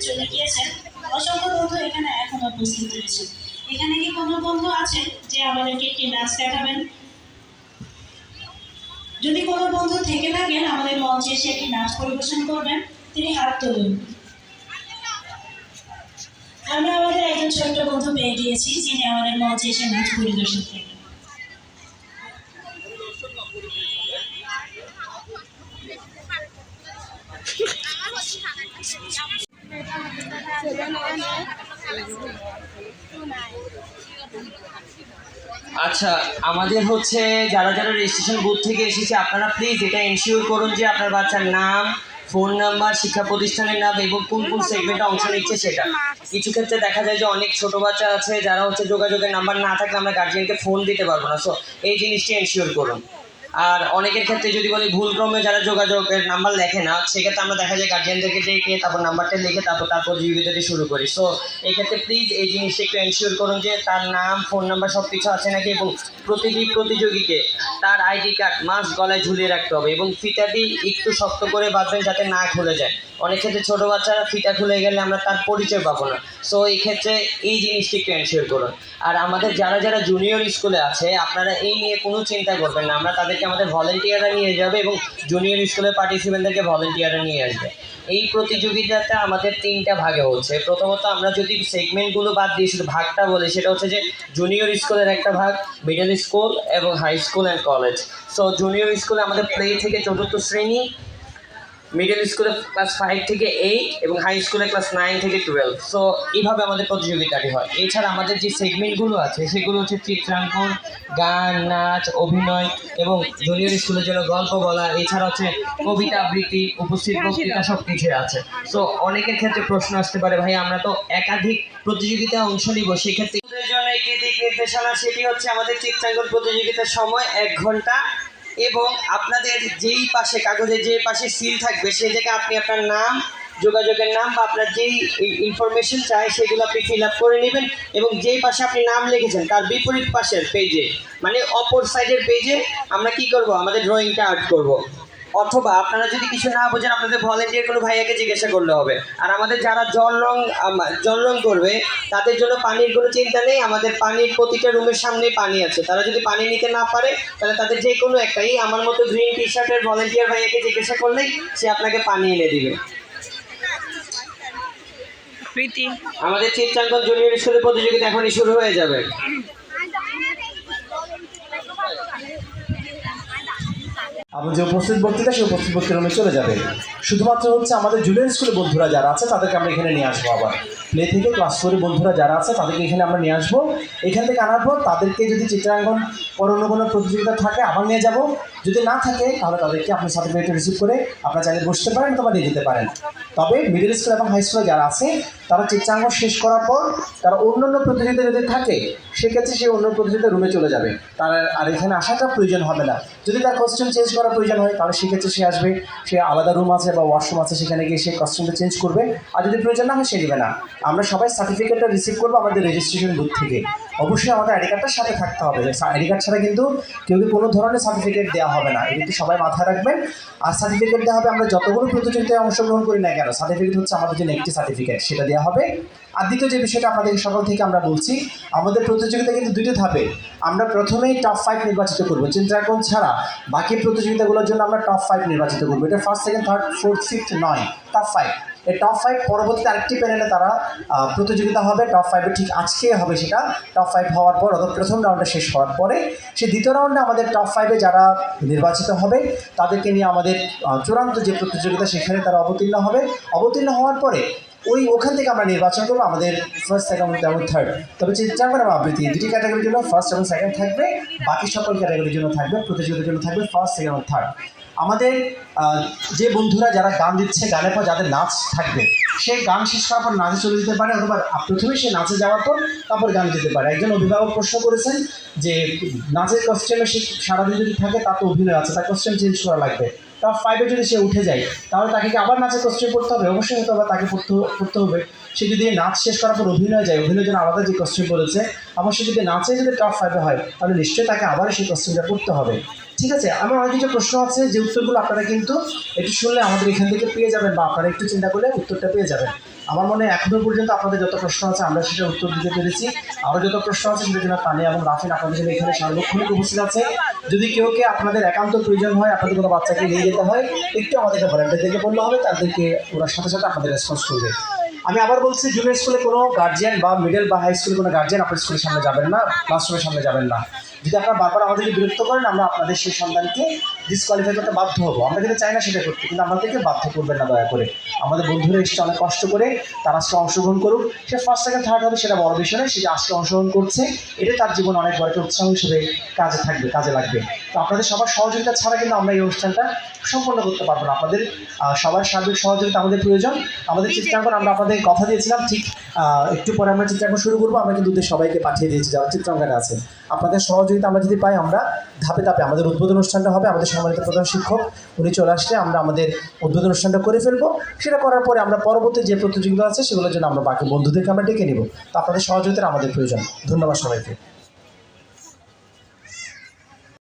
চলে গিয়েছেন অসংখ্য বন্ধু এখানে এখন উপস্থিত রয়েছে এখানে কি কোনো বন্ধু আছেন যে আমাদেরকে একটি নাচ দেখাবেন? যদি কোনো বন্ধু থেকে থাকেন, আমাদের মঞ্চে এসে একটি নাচ পরিবেশন করবেন, তিনি হাত তুলুন। আমরা আমাদের একজন ছোট্ট বন্ধু পেয়ে গিয়েছি, যিনি আমাদের মঞ্চে এসে নাচ পরিদর্শন করবেন। আচ্ছা আমাদের হচ্ছে যারা যারা রেজিস্ট্রেশন বুথ থেকে এসেছে, আপনারা প্লিজ এটা এনশিওর করুন যে আপনার বাচ্চার নাম ফোন নাম্বার শিক্ষা প্রতিষ্ঠানের নাম এবং কোন কোন সেগমেন্টে অংশ নিচ্ছে সেটা। কিছু ক্ষেত্রে দেখা যায় যে অনেক ছোট বাচ্চা আছে, যারা হচ্ছে যোগাযোগের নাম্বার না থাকলে আমরা গার্জিয়ানকে ফোন দিতে পারব না। সো এই জিনিসটি এনশিওর করুন। আর অনেকের ক্ষেত্রে যদি বলি ভুলক্রমে যারা যোগাযোগের নাম্বার লেখে না, সেক্ষেত্রে আমরা দেখা যায় গার্জিয়ানদেরকে ডেকে তারপর নাম্বারটা লিখে তারপর তারপর প্রতিযোগিতাটি শুরু করি। সো এই ক্ষেত্রে প্লিজ এই জিনিসটা একটু এনশিওর করুন যে তার নাম ফোন নাম্বার সব কিছু আছে নাকি এবং প্রতিটি প্রতিযোগীকে তার আইডি কার্ড মাস্ক গলায় ঝুলিয়ে রাখতে হবে এবং ফিতাটি একটু শক্ত করে বাঁধবেন যাতে না খুলে যায়। অনেক ক্ষেত্রে ছোটো বাচ্চারা ফিতা খুলে গেলে আমরা তার পরিচয় পাবো না। সো এই ক্ষেত্রে এই জিনিসটি একটু এনশিওর করুন। আর আমাদের যারা যারা জুনিয়র স্কুলে আছে, আপনারা এই নিয়ে কোনো চিন্তা করবেন না। আমরা তাদেরকে আমাদের ভলেন্টিয়াররা নিয়ে যাবে এবং জুনিয়র স্কুলের পার্টিসিপেন্টদেরকে ভলেন্টিয়াররা নিয়ে আসবে। এই প্রতিযোগিতাটা আমাদের তিনটা ভাগে হচ্ছে। প্রথমত আমরা যদি সেগমেন্টগুলো বাদ দিয়ে শুধু ভাগটা বলি, সেটা হচ্ছে যে জুনিয়র স্কুলের একটা ভাগ মিডল স্কুল এবং high school and college so junior স্কুলে আমাদের প্লে থেকে চতুর্থ শ্রেণি মিডল স্কুলে ক্লাস ফাইভ থেকে এইট এবং হাই স্কুলে ক্লাস নাইন থেকে টুয়েলভ সো এইভাবে আমাদের প্রতিযোগিতাটি হয়। এছাড়া আমাদের যে সেগমেন্টগুলো আছে সেগুলো হচ্ছে চিত্রাঙ্কন গান নাচ অভিনয় এবং জুনিয়র স্কুলের জন্য গল্প বলা এছাড়া হচ্ছে কবিতা আবৃত্তি উপস্থিত বক্তৃতা সব কিছুই আছে। সো অনেকের ক্ষেত্রে প্রশ্ন আসতে পারে ভাই আমরা তো একাধিক প্রতিযোগিতায় অংশ নিব সেক্ষেত্রে ওদের জন্য একটি দিক নির্দেশনা সেটি হচ্ছে আমাদের চিত্রাঙ্কন প্রতিযোগিতার সময় এক ঘণ্টা এবং আপনাদের যেই পাশে কাগজে যে পাশে সিল থাকবে সেই জায়গায় আপনি আপনার নাম, যোগাযোগের নাম বা আপনার যেই ইনফরমেশন চাই, সেগুলো আপনি ফিল আপ করে নেবেন এবং যেই পাশে আপনি নাম লিখেছেন, তার বিপরীত পাশের পেজে মানে অপর সাইডের পেজে আমরা কি করব? আমাদের ড্রয়িংটা আর্ট করব। অথবা আপনারা যদি কিছু না বোঝেন আপনাদের ভলেন্টিয়ার কোনো ভাইয়াকে জিজ্ঞাসা করলে হবে। আর আমাদের যারা জল রং জল রং করবে তাদের জন্য পানির কোনো চিন্তা নেই। আমাদের পানির প্রতিটা রুমের সামনেই পানি আছে। তারা যদি পানি নিতে না পারে তাহলে তাদের যে কোনো একটাই। আমার মতো গ্রিন টি শার্টের ভলেন্টিয়ার ভাইয়াকে জিজ্ঞাসা করলেই সে আপনাকে পানি এনে দিবে। প্রীতি। আমাদের চিত্রাঙ্কন জুনিয়র স্কুলের প্রতিযোগিতা এখনই শুরু হয়ে যাবে। আমার যে উপস্থিত বক্তৃতা, সেই উপস্থিত বক্তৃতা চলে যাবে। শুধুমাত্র হচ্ছে আমাদের জুনিয়র স্কুলের বন্ধুরা যারা আছে, তাদেরকে আমরা এখানে নিয়ে আসব আবার। প্লে থেকে ক্লাস ফোরের বন্ধুরা যারা আছে, তাদেরকে এখানে আমরা নিয়ে আসব। এখান থেকে আনার পর তাদেরকে যদি চিত্রাঙ্কন অন্য কোনো প্রতিযোগিতা থাকে, আবার নিয়ে যাব। যদি না থাকে, তাহলে তাদেরকে আপনি সার্টিফিকেট রিসিভ করে আপনার চাইলে বসতে পারেন অথবা নিয়ে যেতে পারেন। তবে মিডল স্কুল এবং হাই স্কুলে যারা আছে, তারা চিত্রাঙ্কন শেষ করার পর তারা অন্য অন্য প্রতিযোগিতা যদি থাকে, সেক্ষেত্রে সে অন্য প্রতিযোগিতা রুমে চলে যাবে। তার আর এখানে আসাটা প্রয়োজন হবে না। যদি তার কস্টিউম চেঞ্জ করার প্রয়োজন হয়, তাহলে সেক্ষেত্রে সে আসবে, সে আলাদা রুম আছে বা ওয়াশরুম আছে, সেখানে গিয়ে সে কস্টিউমটা চেঞ্জ করবে। আর যদি প্রয়োজন না হয়, সে নেবে না। আমরা সবাই সার্টিফিকেটটা রিসিভ করব আমাদের রেজিস্ট্রেশন বুথ থেকে। অবশ্যই আমাদের আইডি কার্ডটার সাথে থাকতে হবে। আইডি কার্ড ছাড়া কিন্তু কেউ কোনো ধরনের সার্টিফিকেট দেওয়া হবে না। এটি সবাই মাথায় রাখবেন। আর সার্টিফিকেট দেওয়া হবে, আমরা যতগুলো প্রতিযোগিতায় অংশগ্রহণ করি না কেন সার্টিফিকেট হচ্ছে আমাদের জন্য একটি সার্টিফিকেট সেটা দেওয়া হবে। আর দ্বিতীয় যে বিষয়টা আপনাদের সকাল থেকে আমরা বলছি, আমাদের প্রতিযোগিতা কিন্তু দুটো ধাপে আমরা প্রথমেই টপ ফাইভ নির্বাচিত করব। চিন্তাকোণ ছাড়া, বাকি প্রতিযোগিতাগুলোর জন্য আমরা টপ ফাইভ নির্বাচিত করব। এটা first second third fourth fifth নয় টপ ফাইভ এই টপ ফাইভ পরবর্তীতে আরেকটি প্যানেলে তারা প্রতিযোগিতা হবে। টপ ফাইভে ঠিক আজকে হবে সেটা। টপ ফাইভ হওয়ার পর, অর্থাৎ প্রথম রাউন্ডে শেষ হওয়ার পরে, সেই দ্বিতীয় রাউন্ডে আমাদের টপ ফাইভে যারা নির্বাচিত হবে, তাদেরকে নিয়ে আমাদের চূড়ান্ত যে প্রতিযোগিতা সেখানে তারা অবতীর্ণ হবে। অবতীর্ণ হওয়ার পরে, ওই ওখান থেকে আমরা নির্বাচন করব। আমাদের ফার্স্ট সেকেন্ড এবং থার্ড তবে চিত্রাঙ্কন এবং আবৃত্তি, দুটি ক্যাটাগরির জন্য ফার্স্ট এবং সেকেন্ড থাকবে। বাকি সকল ক্যাটাগরির জন্য থাকবে, প্রতিযোগিতার জন্য থাকবে ফার্স্ট সেকেন্ড এবং থার্ড আমাদের যে বন্ধুরা যারা গান দিচ্ছে, গানের পর যাদের নাচ থাকবে সে গান শেষ করার পর নাচে চলে যেতে পারে অথবা প্রথমে সে নাচে যাওয়ার পর তারপর গান যেতে পারে। একজন অভিভাবক প্রশ্ন করেছেন যে, নাচের কস্টিউমে সে সারাদিন যদি থাকে তাতে অভিনয় আছে, তার কস্টিউম চেঞ্জ করা লাগবে। টপ ফাইভে যদি সে উঠে যায়, তাহলে তাকে কি আবার নাচের কস্টিউম পড়তে হবে? অবশ্যই হয়তো আবার তাকে পড়তে পড়তে হবে। সে যদি নাচ শেষ করার পর অভিনয় যায়, অভিনয়ের জন্য আলাদা যে কস্টিউম বলেছে আবার সে যদি নাচে যদি টপ ফাইভে হয়, তাহলে নিশ্চয়ই তাকে আবার সেই কস্টিউমটা পড়তে হবে। ঠিক আছে? আমার অনেক কিছু প্রশ্ন আছে, যে উত্তরগুলো আপনারা কিন্তু একটু শুনলে আমাদের এখান থেকে পেয়ে যাবেন বা আপনারা একটু চিন্তা করলে উত্তরটা পেয়ে যাবেন। আমার মনে হয় এখনও পর্যন্ত আপনাদের যত প্রশ্ন আছে, আমরা সেটা উত্তর দিতে পেরেছি। আরও যত প্রশ্ন আছে সেটার জন্য তানিয়া এবং রাফিন আপনাদের জন্য এখানে সার্বক্ষণিক উপস্থিত আছে। যদি কেউ কে আপনাদের একান্ত প্রয়োজন হয়, আপনাদের কোনো বাচ্চাকে নিয়ে যেতে হয়, একটু আমাদেরকে ভলেন্টিয়ারদেরকে বললে হবে, তাদেরকে ওরা সাথে সাথে আপনাদের রেসপন্স করবে। আমি আবার বলছি জুনিয়র স্কুলে কোনো গার্জিয়ান বা মিডল বা হাই স্কুলে কোনো গার্জিয়ান আপনার স্কুলের সামনে যাবেন না ক্লাসরুমের সামনে যাবেন না। যদি আপনারা বারবার আমাদেরকে বিরক্ত করেন, আমরা আপনাদের সেই সন্তানকে ডিসকোয়ালিফাই করতে বাধ্য হব। আমরা কিন্তু চাই না সেটা করতে, কিন্তু আমাদেরকে বাধ্য করবেন না দয়া করে। আমাদের বন্ধুরা এসে অনেক কষ্ট করে তারা আজকে অংশগ্রহণ করুক। সে ফার্স্ট সেকেন্ড থার্ড হবে, সেটা বড় বিষয় নয়, সে আজকে অংশগ্রহণ করছে এটা তার জীবনে অনেক বড় উৎসাহ হিসেবে কাজে থাকবে, কাজে লাগবে। তো আপনাদের সবার সহযোগিতা ছাড়া কিন্তু আমরা এই অনুষ্ঠানটা সম্পন্ন করতে পারব না। আপনাদের সবার সার্বিক সহযোগিতা আমাদের প্রয়োজন। আমাদের চিত্রাঙ্কন আমরা আপনাদের কথা দিয়েছিলাম ঠিক একটু পরে আমরা চিত্রাঙ্কন শুরু করব। আমরা কিন্তু সবাইকে পাঠিয়ে দিয়েছি যারা চিত্রাঙ্কনে আছে আপনাদের সহযোগিতা আমরা যদি পাই আমরা ধাপে ধাপে আমাদের উদ্বোধন অনুষ্ঠানটা হবে। আমাদের সম্মানিত প্রধান শিক্ষক উনি চলে আসলে আমরা আমাদের উদ্বোধন অনুষ্ঠানটা করে ফেলব। সেটা করার পরে আমরা পরবর্তী যে প্রতিযোগিতা আছে সেগুলোর জন্য আমরা বাকি বন্ধুদেরকে আমরা ডেকে নিব। তো আপনাদের সহযোগিতা আমাদের প্রয়োজন। ধন্যবাদ সবাইকে।